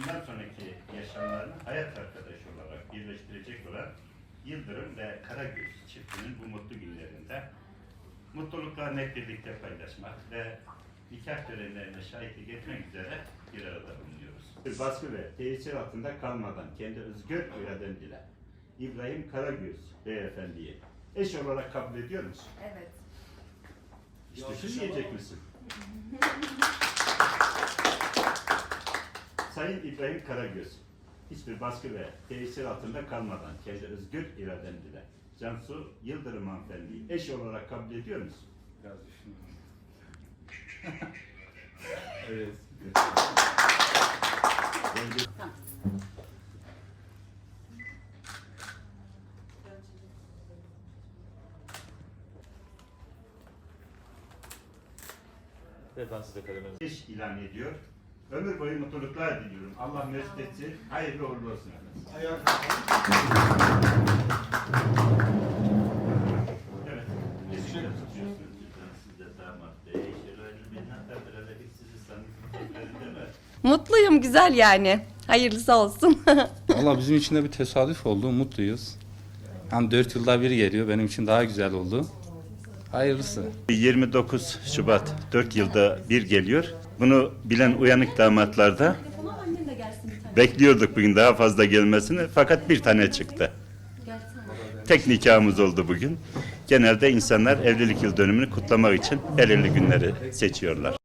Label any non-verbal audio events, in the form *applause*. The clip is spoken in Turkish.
bundan sonraki yaşamlarını hayat arkadaşı olarak birleştirecek olan Yıldırım ve Karagöz çiftinin bu mutlu günlerinde mutluluklarını hep birlikte paylaşmak ve nikah törenlerine şahitlik etmek üzere bir arada bulunuyoruz. Bir baskı ve tesir altında kalmadan kendi özgür irademle İbrahim Karagöz beyefendiyi eş olarak kabul ediyor musun? Evet. Hiç düşünmeyecek misin? *laughs* Sayın İbrahim Karagöz, hiçbir baskı ve tesir altında kalmadan kendi özgür iradenle Cansu Yıldırım hanımefendiyi eş olarak kabul ediyor musun? Biraz düşünüyorum. *laughs* evet. Bence Ve ben size kaleminizi eş ilan ediyor. Ömür boyu mutluluklar diliyorum. Allah mesut etsin. Hayırlı uğurlu olsun. Evet. Mutluyum güzel yani. Hayırlısı olsun. *laughs* Valla bizim için de bir tesadüf oldu. Mutluyuz. Hem 4 yılda bir geliyor. Benim için daha güzel oldu. Hayırlısı. 29 Şubat 4 yılda bir geliyor. Bunu bilen uyanık damatlarda bekliyorduk bugün daha fazla gelmesini fakat bir tane çıktı. Tek nikahımız oldu bugün. Genelde insanlar evlilik yıl dönümünü kutlamak için belirli günleri seçiyorlar.